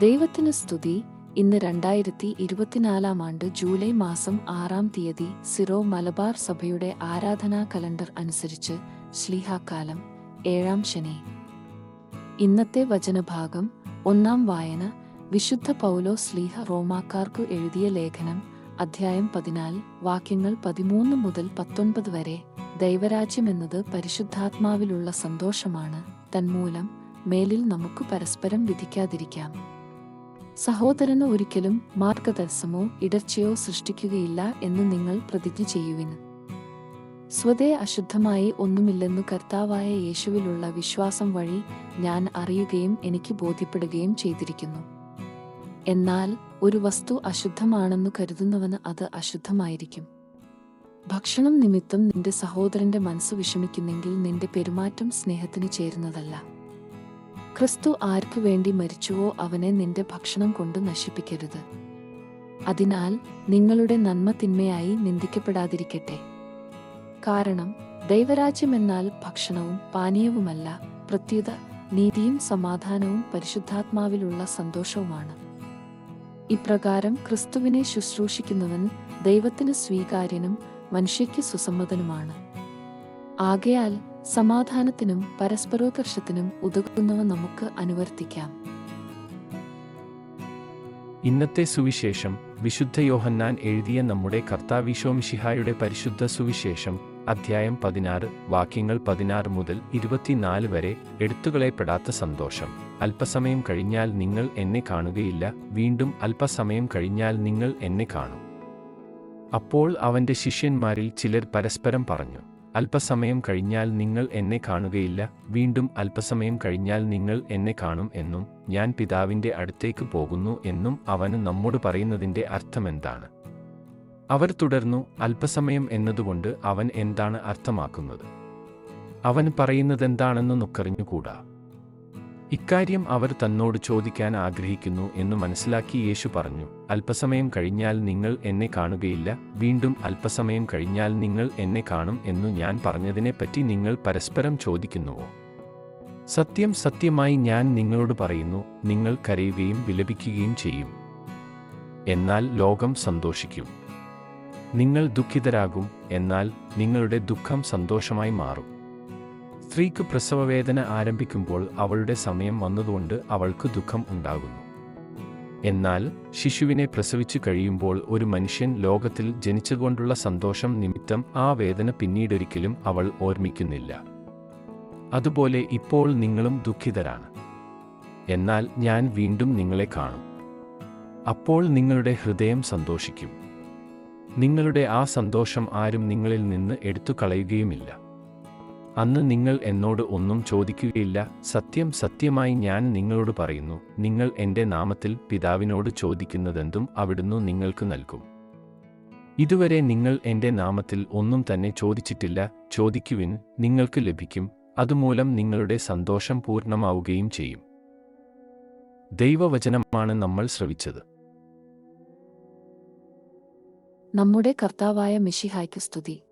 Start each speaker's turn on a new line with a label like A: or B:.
A: ദൈവത്തിന് സ്തുതി. ഇന്ന് രണ്ടായിരത്തി ഇരുപത്തിനാലാം ആണ്ട് ജൂലൈ മാസം ആറാം തീയതി സിറോ മലബാർ സഭയുടെ ആരാധനാ കലണ്ടർ അനുസരിച്ച് ശ്ലീഹാക്കാലം ഏഴാം ശനി. ഇന്നത്തെ വചനഭാഗം ഒന്നാം വായന. വിശുദ്ധ പൗലോ സ്ലീഹ റോമാക്കാർക്കു എഴുതിയ ലേഖനം. അധ്യായം പതിനാല്. വാക്യങ്ങൾ പതിമൂന്ന് മുതൽ പത്തൊൻപത് വരെ. ദൈവരാജ്യമെന്നത് പരിശുദ്ധാത്മാവിലുള്ള സന്തോഷമാണ്. തന്മൂലം മേലിൽ നമുക്ക് പരസ്പരം വിധിക്കാതിരിക്കാം. സഹോദരന് ഒരിക്കലും മാർഗതടസ്സമോ ഇടർച്ചയോ സൃഷ്ടിക്കുകയില്ല എന്ന് നിങ്ങൾ പ്രതിജ്ഞ ചെയ്യുവിന്. സ്വതേ അശുദ്ധമായി ഒന്നുമില്ലെന്നു കർത്താവായ യേശുവിലുള്ള വിശ്വാസം വഴി ഞാൻ അറിയുകയും എനിക്ക് ബോധ്യപ്പെടുകയും ചെയ്തിരിക്കുന്നു. എന്നാൽ ഒരു വസ്തു അശുദ്ധമാണെന്നു കരുതുന്നവന് അത് അശുദ്ധമായിരിക്കും. ഭക്ഷണം നിമിത്തം നിന്റെ സഹോദരന്റെ മനസ്സ് വിഷമിക്കുന്നെങ്കിൽ നിന്റെ പെരുമാറ്റം സ്നേഹത്തിന് ചേരുന്നതല്ല. ക്രിസ്തു ആർക്കു വേണ്ടി മരിച്ചുവോ അവനെ നിന്റെ ഭക്ഷണം കൊണ്ട് നശിപ്പിക്കരുത്. അതിനാൽ നിങ്ങളുടെ നന്മ തിന്മയായി നിന്ദിക്കപ്പെടാതിരിക്കട്ടെ. കാരണം ദൈവരാജ്യം എന്നാൽ ഭക്ഷണവും പാനീയവുമല്ല പ്രത്യുത നീതിയും സമാധാനവും പരിശുദ്ധാത്മാവിലുള്ള സന്തോഷവുമാണ്. ഇപ്രകാരം ക്രിസ്തുവിനെ ശുശ്രൂഷിക്കുന്നവൻ ദൈവത്തിന് സ്വീകാര്യനും മനുഷ്യയ്ക്ക് സുസമ്മതനുമാണ്. ആകയാൽ സമാധാനത്തിനും പരസ്പരോകർഷത്തിനും ഉതകുന്നവ നമുക്ക് അനുവർത്തിക്കാം.
B: ഇന്നത്തെ സുവിശേഷം വിശുദ്ധ യോഹന്നാൻ എഴുതിയ നമ്മുടെ കർത്താവിശോമിഷിഹായുടെ പരിശുദ്ധ സുവിശേഷം അധ്യായം പതിനാറ് വാക്യങ്ങൾ പതിനാറ് മുതൽ ഇരുപത്തിനാല് വരെ എടുത്തുകളയപ്പെടാത്ത സന്തോഷം. അല്പസമയം കഴിഞ്ഞാൽ നിങ്ങൾ എന്നെ കാണുകയില്ല വീണ്ടും അല്പസമയം കഴിഞ്ഞാൽ നിങ്ങൾ എന്നെ കാണും. അപ്പോൾ അവന്റെ ശിഷ്യന്മാരിൽ ചിലർ പരസ്പരം പറഞ്ഞു അല്പസമയം കഴിഞ്ഞാൽ നിങ്ങൾ എന്നെ കാണുകയില്ല. വീണ്ടും അല്പസമയം കഴിഞ്ഞാൽ നിങ്ങൾ എന്നെ കാണും എന്നും ഞാൻ പിതാവിന്റെ അടുത്തേക്ക് പോകുന്നു എന്നും അവന് നമ്മോട് പറയുന്നതിന്റെ അർത്ഥമെന്താണ്? അവർ തുടർന്നു അല്പസമയം എന്നതുകൊണ്ട് അവൻ എന്താണ് അർത്ഥമാക്കുന്നത്? അവൻ പറയുന്നതെന്താണെന്ന് നൊക്കറിഞ്ഞുകൂടാ. ഇക്കാര്യം അവർ തന്നോട് ചോദിക്കാൻ ആഗ്രഹിക്കുന്നു എന്ന് മനസ്സിലാക്കി യേശു പറഞ്ഞു അല്പസമയം കഴിഞ്ഞാൽ നിങ്ങൾ എന്നെ കാണുകയില്ല വീണ്ടും അല്പസമയം കഴിഞ്ഞാൽ നിങ്ങൾ എന്നെ കാണും എന്നു ഞാൻ പറഞ്ഞതിനെപ്പറ്റി നിങ്ങൾ പരസ്പരം ചോദിക്കുന്നുവോ? സത്യം സത്യമായി ഞാൻ നിങ്ങളോട് പറയുന്നു നിങ്ങൾ കരയുകയും വിലപിക്കുകയും ചെയ്യും. എന്നാൽ ലോകം സന്തോഷിക്കും. നിങ്ങൾ ദുഃഖിതരാകും എന്നാൽ നിങ്ങളുടെ ദുഃഖം സന്തോഷമായി മാറും. സ്ത്രീക്ക് പ്രസവവേദന ആരംഭിക്കുമ്പോൾ അവളുടെ സമയം വന്നതുകൊണ്ട് അവൾക്ക് ദുഃഖം ഉണ്ടാകുന്നു. എന്നാൽ ശിശുവിനെ പ്രസവിച്ചു കഴിയുമ്പോൾ ഒരു മനുഷ്യൻ ലോകത്തിൽ ജനിച്ചതുകൊണ്ടുള്ള സന്തോഷം നിമിത്തം ആ വേദന പിന്നീടൊരിക്കലും അവൾ ഓർമ്മിക്കുന്നില്ല. അതുപോലെ ഇപ്പോൾ നിങ്ങളും ദുഃഖിതരാണ്. എന്നാൽ ഞാൻ വീണ്ടും നിങ്ങളെ കാണും. അപ്പോൾ നിങ്ങളുടെ ഹൃദയം സന്തോഷിക്കും. നിങ്ങളുടെ ആ സന്തോഷം ആരും നിങ്ങളിൽ നിന്ന് എടുത്തു കളയുകയുമില്ല അന്ന് നിങ്ങൾ എന്നോട് ഒന്നും ചോദിക്കുകയില്ല. സത്യം സത്യമായി ഞാൻ നിങ്ങളോട് പറയുന്നു. നിങ്ങൾ എന്റെ നാമത്തിൽ പിതാവിനോട് ചോദിക്കുന്നതെന്തും അവിടുന്ന് നിങ്ങൾക്ക് നൽകും. ഇതുവരെ നിങ്ങൾ എന്റെ നാമത്തിൽ ഒന്നും തന്നെ ചോദിച്ചിട്ടില്ല. ചോദിക്കുവിൻ നിങ്ങൾക്ക് ലഭിക്കും. അതുമൂലം നിങ്ങളുടെ സന്തോഷം പൂർണമാവുകയും ചെയ്യും. ദൈവവചനമാണ് നമ്മൾ ശ്രവിച്ചത്.
A: നമ്മുടെ കർത്താവായ മിഷിഹായ്ക്ക് സ്തുതി.